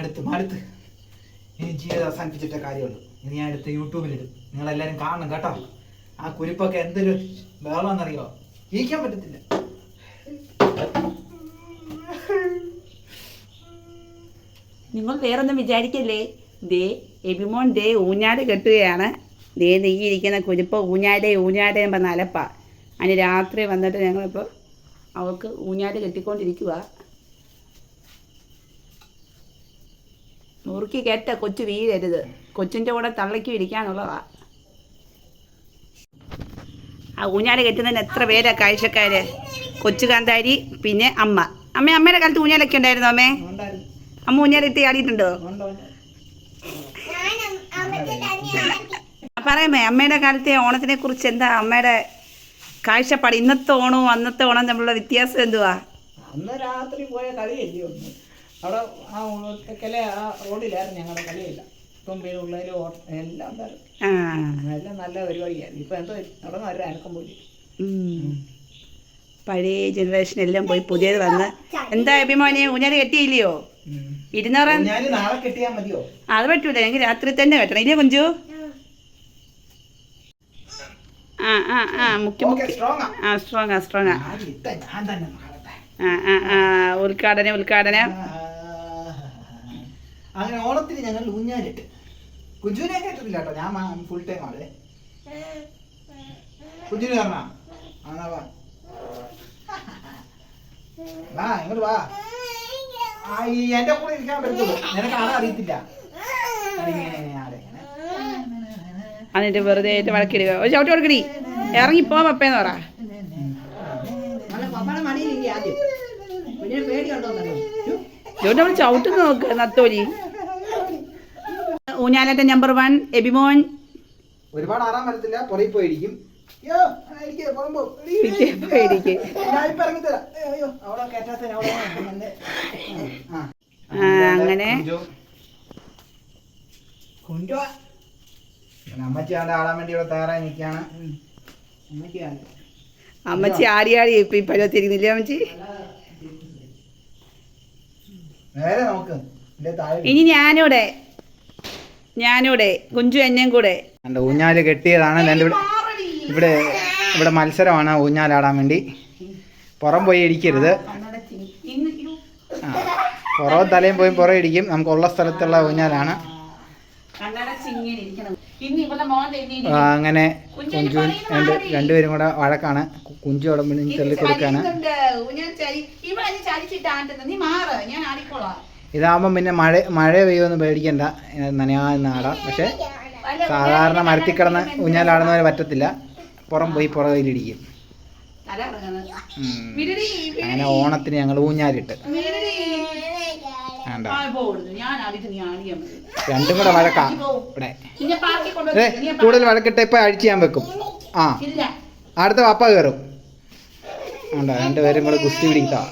മടുത്ത് അടുത്ത്. ഇനി ജീവിതം അവസാനിപ്പിച്ചിട്ട കാര്യമുള്ളൂ ഇനി ഞാൻ എടുത്ത് യൂട്യൂബിലിടും നിങ്ങളെല്ലാരും കാണണം കേട്ടോ. ആ കുരിപ്പൊക്കെ എന്തൊരു ബഹളമെന്നറിയോ ജയിക്കാൻ പറ്റത്തില്ല. നിങ്ങൾ വേറൊന്നും വിചാരിക്കല്ലേ? ദേ എബിമോൻ ദേ ഊഞ്ഞാട് കെട്ടുകയാണ്. ദേ നീ ഇരിക്കുന്ന കുരിപ്പ് ഊഞ്ഞാടേ ഊഞ്ഞാടേ പറഞ്ഞ അലപ്പ. അതിന് രാത്രി വന്നിട്ട് ഞങ്ങളിപ്പോൾ അവൾക്ക് ഊഞ്ഞാട് കെട്ടിക്കൊണ്ടിരിക്കുക മുറുക്കി കേറ്റ കൊച്ചു വീഴരുത്. കൊച്ചിന്റെ കൂടെ തള്ളയ്ക്കും ഇരിക്കാനുള്ളതാ. ആ ഊഞ്ഞാൽ കെട്ടുന്നതിന് എത്ര പേരാ കാഴ്ചക്കാര്? കൊച്ചു കാന്താരി പിന്നെ അമ്മ. അമ്മ അമ്മയുടെ കാലത്ത് ഊഞ്ഞാലൊക്കെ ഉണ്ടായിരുന്നോ അമ്മേ. അമ്മ ഊഞ്ഞാലിട്ട് ആടിയിട്ടുണ്ടോ. പറയാമേ അമ്മയുടെ കാലത്തെ ഓണത്തിനെ കുറിച്ച് എന്താ അമ്മയുടെ കാഴ്ചപ്പാട്? ഇന്നത്തെ ഓണവും അന്നത്തെ ഓണം തമ്മിലുള്ള വ്യത്യാസം എന്തുവാ? രാത്രി പോയ കളിയല്ലേ അവിടെ ആ തെക്കലെ ആ റോഡിലായിരുന്നു ഞങ്ങളുടെ കലയില്ല തുമ്പി ഉള്ളതിലും ഓട്ട- എല്ലാം ഉണ്ടായിരുന്നു എല്ലാം നല്ല പരിപാടിയായിരുന്നു. ഇപ്പൊ എന്തോ നടന്ന ഒരു അനക്കം പോയി. പഴയ ജനറേഷൻ എല്ലാം പോയി പുതിയത് വന്ന്. എന്താ അഭിമാനി ഊഞ്ഞാൽ കെട്ടിയില്ലയോ? ഇരുന്നൂറ് അത് പറ്റൂല. ഞങ്ങൾക്ക് രാത്രി തന്നെ കെട്ടണം. ഇല്ലേ കുഞ്ചു? ആ ആ ആ. മുഖ്യ ആ. സ്ട്രോങ് ആ സ്ട്രോങ് ആ. ആ ആ ഉദ്ഘാടനം ഉദ്ഘാടനം. അങ്ങനെ ഓണത്തിന് ഞങ്ങൾ ഊഞ്ഞാലിട്ട് കുഞ്ചുവിനെ കേട്ടിട്ടില്ല കേട്ടോ ഞാൻ ഫുൾ ടൈം ആളെ കുഞ്ചുവിന് പറഞ്ഞാ ആണോ വാ വാ ഇങ്ങോട്ട് വാ എന്റെ കൂടെ ഇരിക്കാൻ പറ്റത്തുള്ളൂ നിനക്ക് ആളെ അറിയത്തില്ല. എന്നിട്ട് വെറുതെ ആയിട്ട് വഴക്കിടുക ഒരു ചവിട്ടി കൊടുക്കണി ഇറങ്ങിപ്പോ പപ്പേന്ന് പറ ഇതുകൊണ്ട് നമ്മൾ ചവിട്ടുന്ന നോക്ക് നത്തോലി. ഊഞ്ഞാലത്തെ നമ്പർ വൺ എബിമോൻ. ഒരുപാട് ആറാൻ പറ്റത്തില്ല പുറകിൽ പോയിരിക്കും. അങ്ങനെ. അമ്മച്ചി ആടാൻ വേണ്ടി ഇവിടെ തയ്യാറായി നിൽക്കുകയാണ്. അമ്മച്ചി ആടി ആടി ഇപ്പൊ ഇപ്പൊ തിരിഞ്ഞില്ലേ അമ്മച്ചി? നേരെ നമുക്ക് ഇനി ഞാനൂടെ ഞാനൂടെ കുഞ്ചു എന്നെയും കൂടെ. ഊഞ്ഞാൽ കെട്ടിയതാണ്. എന്റെ ഇവിടെ ഇവിടെ ഇവിടെ മത്സരമാണ് ഊഞ്ഞാലാടാൻ വേണ്ടി. പുറം പോയി ഇടിക്കരുത്. ആ പുറവും തലയും പോയി പുറം ഇടിക്കും. നമുക്കുള്ള സ്ഥലത്തുള്ള ഊഞ്ഞാലാണ്. അങ്ങനെ കുഞ്ചു രണ്ട് രണ്ടുപേരും കൂടെ വഴക്കാണ്. കുഞ്ചു അവിടെ മുന്നിൽ തള്ളി കൊടുക്കാണ് ഇതാകുമ്പം പിന്നെ മഴ മഴ പെയ്യുമെന്ന് പേടിക്കണ്ട. നനയാന്ന് ആടാം പക്ഷെ സാധാരണ മരത്തിൽ കിടന്ന് ഊഞ്ഞാലാടുന്നവരെ പറ്റത്തില്ല. പുറം പോയി പുറകിലിടിക്കും ഉം. അങ്ങനെ ഓണത്തിന് ഞങ്ങൾ ഊഞ്ഞാലിട്ട്. രണ്ടും കൂടെ വഴക്കാം. ഇവിടെ. കൂടുതൽ വഴക്കിട്ട് ഇപ്പൊ അഴിച്ച് ഞാൻ വെക്കും. ആ. അടുത്ത പപ്പ കയറും. വേണ്ട പേര് കൂടെ ഗുസ്തി പിടിക്കാം